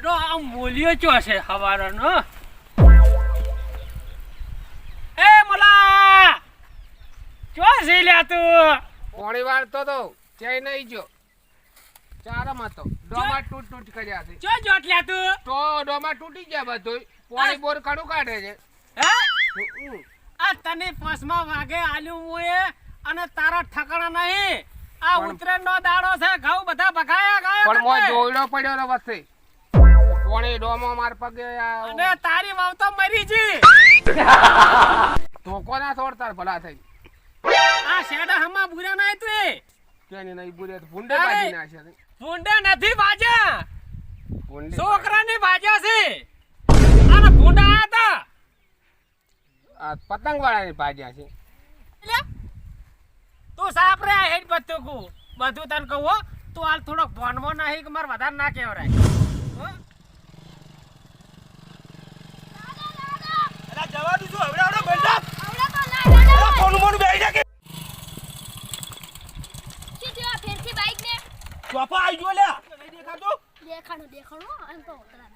બેટો આ મૂલ્યો ચો છે હવારનો? એ મલા! ચો છે લ્યા તું? પોણી વાર તો તો ચઈ નહીં જો. ચારમાં તો ડોમા તૂટ તૂટ કર્યા છે. ચો જોટ લ્યા તું? તો ડોમા તૂટી ગયા બધું પોણી બોર કાડું કાઢે છે. હે? આ તને પસમાં વાગે આલ્યું મુએ અને તારા ઠકાણા નહીં. આ પણ- નો દાડો છે ઘઉં બધા ભગાયા ગયા પણ મો બધે. પડ્યો ને વચ્ચે. પોણી ડોમો માર પગે અને તારી વાવ તો મરી જી તો કોના થોડ તાર ભલા થઈ. આ શેડા હમા બુરા નહીં તું કેની નહીં બુરે તો ભૂંડે. બાજી નાખ્યા છે. ભૂંડે નથી બાજા ભૂંડે છોકરાની બાજા છે. અને ભૂંડા હતા આ પતંગ વાળાની ભાજ્યા છે. લે. તું સાપરે આ હેડ બધું કુ. બધું તને કહું હો તું હાલ થોડોક ભણવો નહીં કે મારે વધારે ના કહેવરાય. હો? દેખાડો દેખાડો એમ તો ઉતરા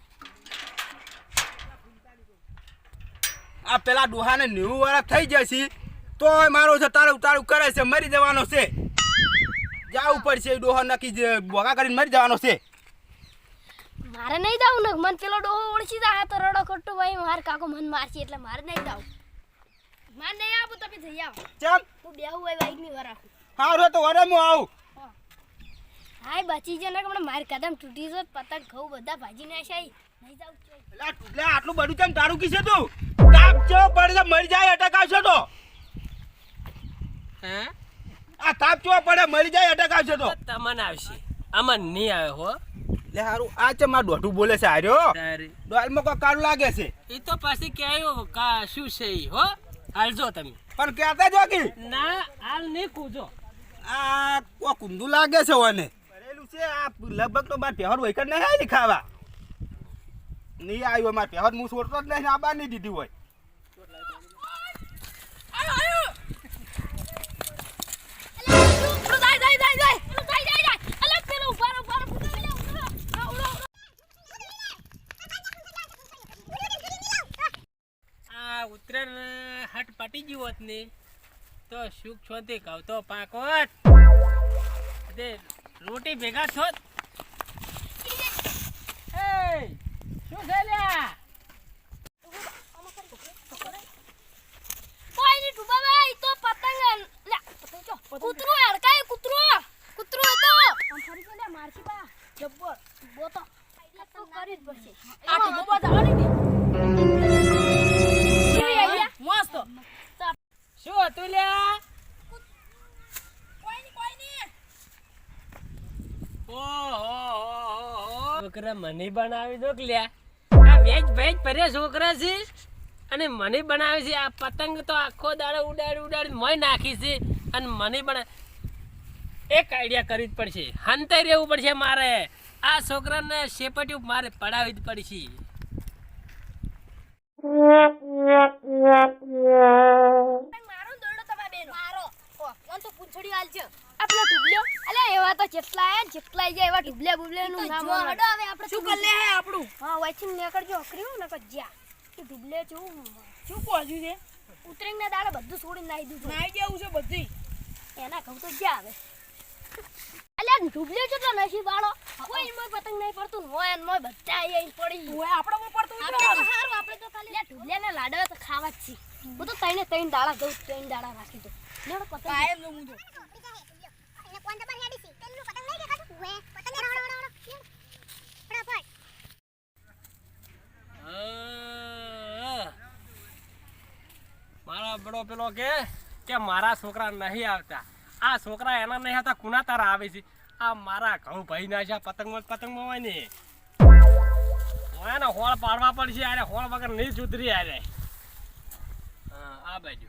આ પેલા ડોહાને નેવું વાળા થઈ જશે તો મારો છે તારું તારું કરે છે મરી જવાનો છે. જાવું પડશે ડોહા નક્કી બોગા કરીને મરી જવાનો છે. મારે નહીં જવું ને મન પેલો ડોહો ઓળખી જાય તો રડો ખોટું ભાઈ માર કાકો મન મારશે એટલે મારે નહીં જવું. મારે નહીં આવું તમે જઈ આવો. ચમ. તું બેહું હોય બાઈકની વરાખું હારું તો વરે હું આવું. હાય બચી છે ને કે મને માર કદમ તૂટી છે પતંગ ખાવ બધા ભાજી નાખ્યા નહીં જાવ. પેલા ટુકલા આટલું બધું કેમ તારું કીસે તું? તાપ જો પડે મરી જાય અટકાવશો તો. હે? આ તાપ જો પડે મરી જાય અટકાવશો તો. તમને આવશે. આમાં નહીં આવે હો. લે હારું આ છે મારું દોઢું બોલે છે આર્યો ડોલમાં કોઈ કાળું લાગે છે. એ તો પાછી ક્યાંય કા શું છે ઈ હો? હાલજો તમે. પણ કહેતા જો કે. ના હાલ નહીં કૂજો. આ કો કુંદુ લાગે છે ઓને. છે, આ લગભગ તો મારે પહેર વૈકર નહીં આવી ખાવા નહીં આવ્યો માર પહેર હું છોડતો જ નહીં આબા નહીં દીધી હોય. આ ઉત્તરાયણ હાટ પાટી ગયું હોત ને, તો સુખ છોતી કહું તો પાકોત રોટી ભેગા છો એ શું છે લ્યા કૂતરું હડકાય, કૂતરું. કૂતરું હતો. મારશી બા. જબ્બર. ઊભો તો. એટલે તો કરવી જ પડશે. આ તો બોબા બનાવી દો આ વેજ ભેજ ભર્યા છોકરા છે અને મને બનાવે છે આ પતંગ તો આખો દાડો ઉડાડી ઉડાડી મય નાખી છે અને મને બના એક આઈડિયા કરવી જ પડશે. હંતે રહેવું પડશે મારે. આ છોકરાને શેપટ્યું મારે પડાવવી જ પડશે પતંગ મારો ને દોરડો તમારા બેનો? ઓ, મને આલજો આપણો ઢુબલ્યો? અલ્યા, એવા તો જેટલા આયા જેટલા આયા એવા ઢુબલ્યા નું નામ હડો હવે આપણે શું કર લે હે આપણું? હા ને નીકળજો અકરી હું કજ્યા જ્યાં. ડુબલે ઢુબલે જેવું શું પહોંચ્યું છે? ઉતરેંગ ના દાડે બધું છોડી નાઈ દીધું. નાઈ દેવું છે બધી. એના ઘઉં તો જ્યાં આવે. અલ્યા ડુબલે છે તો નસીબ વાળો કોઈ મોય પતંગ નહીં પડતું ને મોય ને મોય બધા અહીં પડી. હોય આપણે મો પડતું આપણે તો હારું. આપણે તો ખાલી ડુબલે ને લાડવા તો ખાવા જ છે. હું તો તઈને તઈને દાડા દઉં તઈને દાડા રાખી દઉં. પતંગ કાયમ. મારા બડો પેલો કે કે મારા છોકરા નહીં આવતા આ છોકરા એના નહીં આવતા કુના તારા આવે છે આ મારા ઘઉં ભાઈ ના છે પતંગમાં પતંગમાં હોય ને હોય ને હોળ પાડવા પડશે અરે હોળ વગર નહીં સુધરી અરે હા આ બાજુ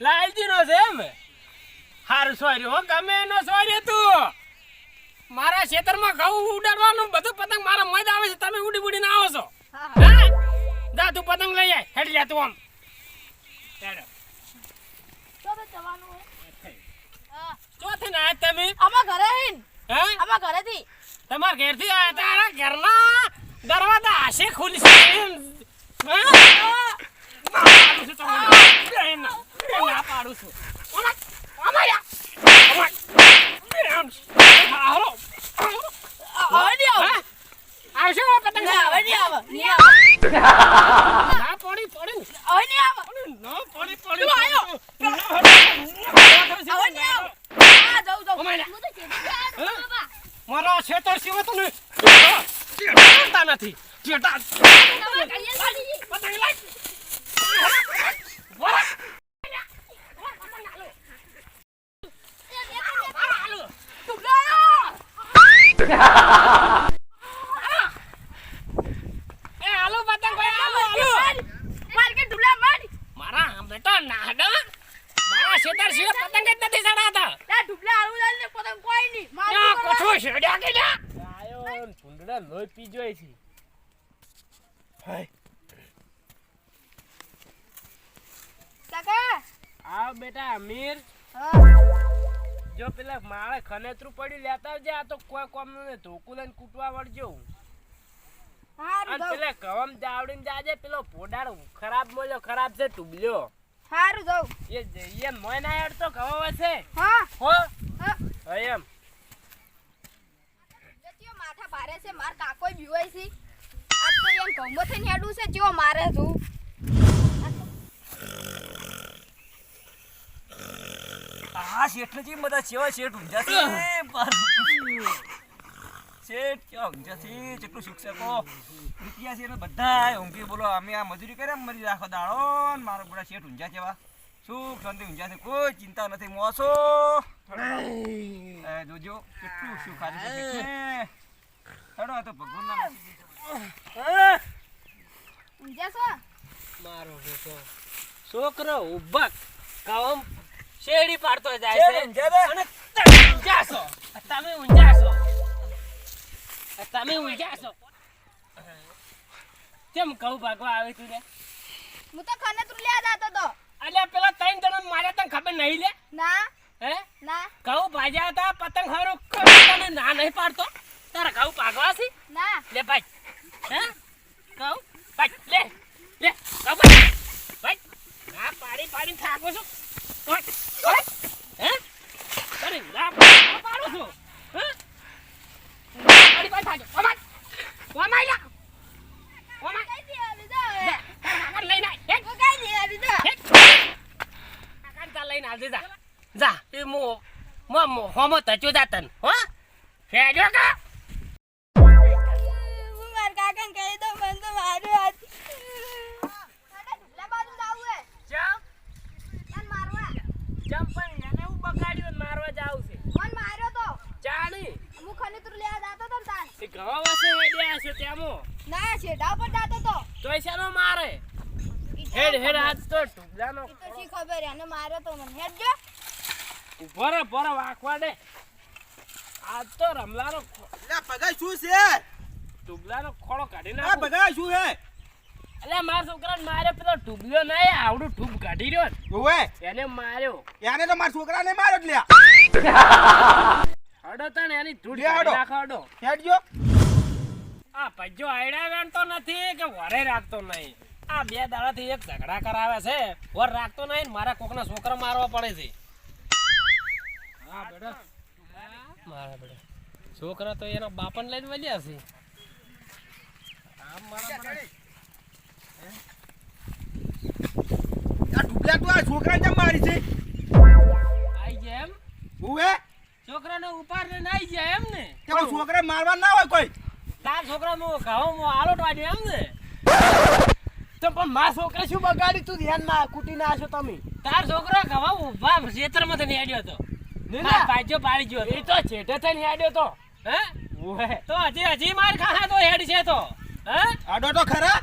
લાલજી નો છે એમ? હારું સોરી હો ગમે એનો સોરી તું. મારા ખેતરમાં ઘઉં ઉડાડવાનું બધું પતંગ મારા મજ આવે છે તમે ઉડી ઉડીને આવો છો. હા જા તું પતંગ લઈ આય હેડ જા તું આમ. હેડ. જવાનું ચોથી ના તમે? આમાં ઘરે હે? થી ઘરેથી? તમારા ઘેરથી આયા તારા ઘરના દરવાજા હશે ખુલશે? ના પાડું છું ના, ના પાડું છું. ઓમાં, ઓમાં યા. ઓમાં. એમ. હાલો. હવે નહીં આવે હા? આવશે હવે પતંગ ના હવે નહીં આવે નહીં આવે ના પડી પડી હવે નહીં આવે ના પડી પડી તું આયો. હવે નહીં આવે હા જાઉં જાઉં ઓમાં યા. હું તો જેઠી ગયા હા? બાબા મારો છેતર સિવાય તને ચેતરતા નથી ચેતા તમારે કહીએ લાલજી પતંગ લાય બોલા હાલો. એ હાલો પતંગ ભાઈ હાલો હાલો માર્કેટ ઢુલા માર મારા બેટા નાડા મારા છેતર સિવાય પતંગ જ નથી ચડાતા લા ઢુલા આવું લાલ ને પતંગ કોઈ નહીં માર ના કઠો છેડ્યા કે ના આયો ભૂંડડા લોહી પી જોઈ છે. હાય. કાકા. આવ બેટા અમીર. હા. જો પેલા મારે ખનેતરું પડી લેતા આવજે આ તો કોઈ કોમ ને ધોકું લઈને કૂટવા વળજો. હારું પેલા કવમ જાવડીને જાજે પેલો પોડાળ ખરાબ બોલ્યો ખરાબ છે ટુબલ્યો સારું જાઉં એ જઈએ મોય ના તો કવમ હશે હા. હો? હા. હા એમ. જતીઓ માથા ભારે છે માર કાકોય બીવાય છે. આજ તો એમ ગમો થઈને હેડું છે જો મારે તું આ શેઠને બધા સેવા શેઠ ઊંઝા છે? શેઠ કેવા ઊંઝા છે? જેટલું શિક્ષકો? રૂપિયા છે ને બધા ઊંઘી બોલો અમે આ મજૂરી કરે મરી રાખો દાડો ને મારા બધા શેઠ ઊંઝા જેવા સુખ શાંતિ ઊંઝા છે? કોઈ ચિંતા નથી મોસો એ જોજો કેટલું સુખ આજે છે હેડો આ તો ભગવાન ના ઊંઝા છો? મારો છોકરો ઉભક કવમ શેરડી પાડતો જાય છે. અને તમે ઊંચાશો છો તમે ઊંચાશો છો તમે ઊંચાશો છો કેમ કહું ભાગવા આવે તું રે હું તો ખને તું લ્યા જાતો તો. અલ્યા પેલા ત્રણ જણા માર્યા તને ખબર નહીં લે? ના. હે? ના. ઘઉં ભાજ્યા હતા પતંગ હારું તને ના નહીં પાડતો. તારા ઘઉં ભાગવા છે? ના. લે ભાઈ. હે? ઘઉં? ભાઈ લે. લે ઘઉં ભાઈ ભાઈ ના પાડી પાડી થાકું છું ઓય, ઓય, હે અરે ના પાડી પાડું છું હે પાડી પાડી થાક્યો ઓમાય ઓમાય લા ઓમાય કઈ દી આવી જાવ લે, તારા કાકાને લઈને આય, હેક. હું કઈ દી આવી જાવ હેક. કાકાને તાર લઈને આવજે જા જા એ મો મો મો હોમો તચો જા તન હો ફેજો કા હું માર કાકાને કહી દઉં મને તો માર્યો આજ કાકા ઢુલા બાજુ જાવું હે ચમ તન મારવા ચમ પણ એને હું બગાડ્યું ને મારવા જાવ છે મન માર્યો તો ચાણી હું ખને તું. લ્યા જાતો તો ને તાન. એ ઘવા વાસે હેડ્યા છે તેમો. ના છે પર જાતો તો. તોય શાનો મારે? હેડ. આજ તો ટુબલાનો ઈ તો શી ખબર એને માર્યો તો મને. હેડ જો. ઊભો રે ઊભો રે વાંકવા દે તો રમલાનો પગાઈ શું છે? ટુબલાનો ખોળો કાઢી પગાઈ શું છે? એટલે મારા છોકરાને માર્યો પેલો ટુબલ્યો નહીં આવડું ટૂબ કાઢી રહ્યો ને. ઓવે એને માર્યો. યાને તો મારા છોકરાને માર્યો જ લ્યા. હડો એની લે નાખો હડો. હેડજો આ પજ્જો આયડા વેણતો નથી કે વરે રાખતો નહીં? આ બે દાડાથી એક ઝઘડા કરાવે છે. વર રાખતો નહીં ને મારા કોકના છોકરા મારવા પડે છે. હા બેટા. મારા બેટા. છોકરા તો એના બાપન લઈને વળ્યા છે. આમ મારા આ ઢુકલા તું આ છોકરાને કેમ મારી છે. આઈ ગયા એમ? છોકરાને લઈને આઈ ગયા એમ ને? છોકરા મારવા ના હોય કોઈ? તાર છોકરા નો ઘઉં આલોટ વાડ્યો એમ ને? તો પણ મા છોકરા શું બગાડી તું? ધ્યાનમાં કુટી ના છો તમે. તાર છોકરા ઘઉં ઊભા ખેતરમાં થઈને હેડ્યો તો. ના પાજો પાડી ગયો. એ તો છેટે થઈને હેડ્યો તો. હે? તો હજી હજી માર ખાહા તો હેડ છે તો. હે? આડો તો ખરા.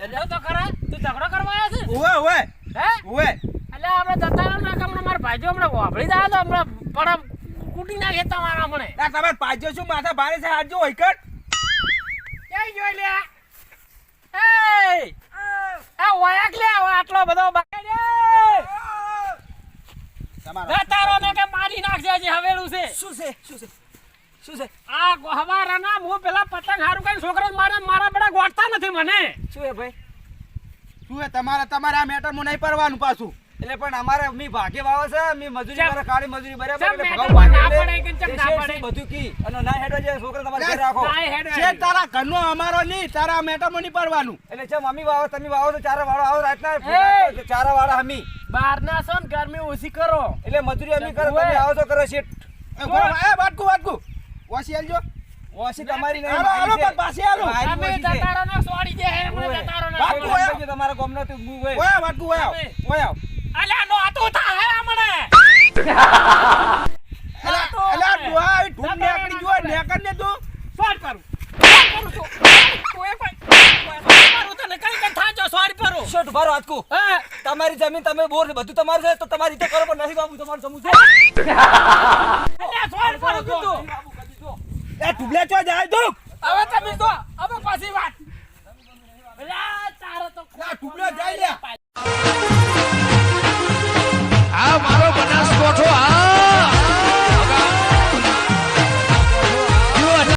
એટલે તો ખરા. તું ઝઘડો કરવા આવ્યો છે? હે? એટલે આપણે રહો ને હમણાં મારા ભાઈઓ હમણાં વાપરી જાય તો હમણાં પણ કૂટી નાખે તમારા હમણે. તમારે પાજો શું માથા ભારે છે? હાથ જો હઈકટ ક્યાં જોઈ લે એ એ વાયક લે આટલો બધો બાકી તમારા તારો ને કે મારી નાખશે હજી હવેલું છે. શું છે? શું છે? શું છે? આ ગોહવારા ના હું પેલા પતંગ હારું કઈ છોકરો મારા મારા બેડા ગોઠતા નથી મને. શું હે ભાઈ? શું હે તમારે તમારે આ હું નહીં પડવાનું પાછું? એટલે પણ અમારે મી ભાગે વાવે છે મી મજૂરી. કરે કાળી મજૂરી ભરે એટલે ભગવાન ના પડે કે ચમ ના પડે? બધું કી. અને ના હેડો જે છોકરા તમારે ઘરે રાખો. ના છે તારા ઘરનો અમારો ની તારા મેટરમાં નહીં પરવાનું. એટલે ચમ અમી વાવો તમે વાવો તો ચારા વાળો આવો રાતના ચારા વાળા અમી. બહાર ના છો ને ગરમી ઓછી કરો. એટલે મજૂરી અમી કરો. તમે આવો તો કરો શેઠ. એ વાટકું વાટકું. ઓછી આલજો. ઓછી તમારી નહીં, હાલો, હાલો, પણ પાછી હાલો. તમે જતારો ના સોડી દે હે મને જતારો ના. જો તમારા ગામનો તું હું હોય. ઓયા વાટકું ઓયા. ઓયા અલ્યા નો આતો થા હે અમણે એલા એલા ડોહા આવી ઢૂંઢ નેકળી જો નેકળ ને તું. સોડ કરું? કરું તો? તું એ કોઈ સોડ કરું તને કઈ કઈ થાજો સોડ કરું શેઠ, ઊભા રહો, હાથકું. તમારી જમીન તમે બોર બધું તમારું છે તો તમારી રીતે કરો પણ નથી બાબુ તમારું જમવું છે. અલ્યા સોડ કરું કીધું એ ઢૂબલે ચો જાય તું હવે તમે તો હવે પાછી વાત. અલ્યા તારે તો ઢૂબલો જાય લે 啊